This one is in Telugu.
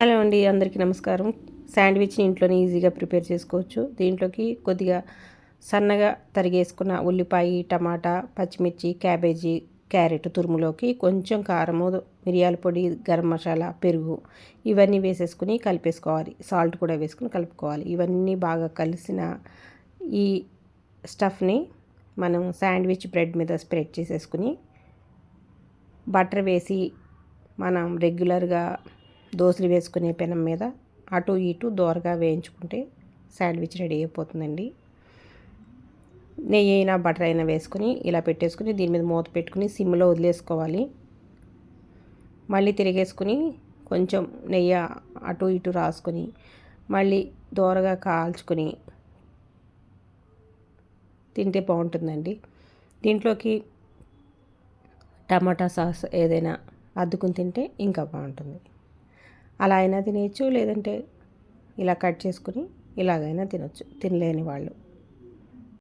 హలో అండి అందరికీ నమస్కారం. శాండ్విచ్ని ఇంట్లోనే ఈజీగా ప్రిపేర్ చేసుకోవచ్చు. దీంట్లోకి కొద్దిగా సన్నగా తరిగేసుకున్న ఉల్లిపాయ టమాటా పచ్చిమిర్చి క్యాబేజీ క్యారెట్ తురుములోకి కొంచెం కారము మిరియాల పొడి గరం మసాలా పెరుగు ఇవన్నీ వేసేసుకుని కలిపేసుకోవాలి. సాల్ట్ కూడా వేసుకుని కలుపుకోవాలి. ఇవన్నీ బాగా కలిసిన ఈ స్టఫ్ని మనం శాండ్విచ్ బ్రెడ్ మీద స్ప్రెడ్ చేసేసుకుని బటర్ వేసి మనం రెగ్యులర్గా దోశలు వేసుకునే పెనం మీద అటు ఇటు దోరగా వేయించుకుంటే శాండ్విచ్ రెడీ అయిపోతుందండి. నెయ్యి అయినా బటర్ అయినా వేసుకుని ఇలా పెట్టేసుకుని దీని మీద మూత పెట్టుకుని సిమ్లో వదిలేసుకోవాలి. మళ్ళీ తిరిగేసుకుని కొంచెం నెయ్యి అటు ఇటు రాసుకొని మళ్ళీ దోరగా కాల్చుకొని తింటే బాగుంటుందండి. దీంట్లోకి టమాటా సాస్ ఏదైనా అద్దుకుని తింటే ఇంకా బాగుంటుంది. అలా అయినా తినేయచ్చు లేదంటే ఇలా కట్ చేసుకుని ఇలాగైనా తినొచ్చు తినలేని వాళ్ళు.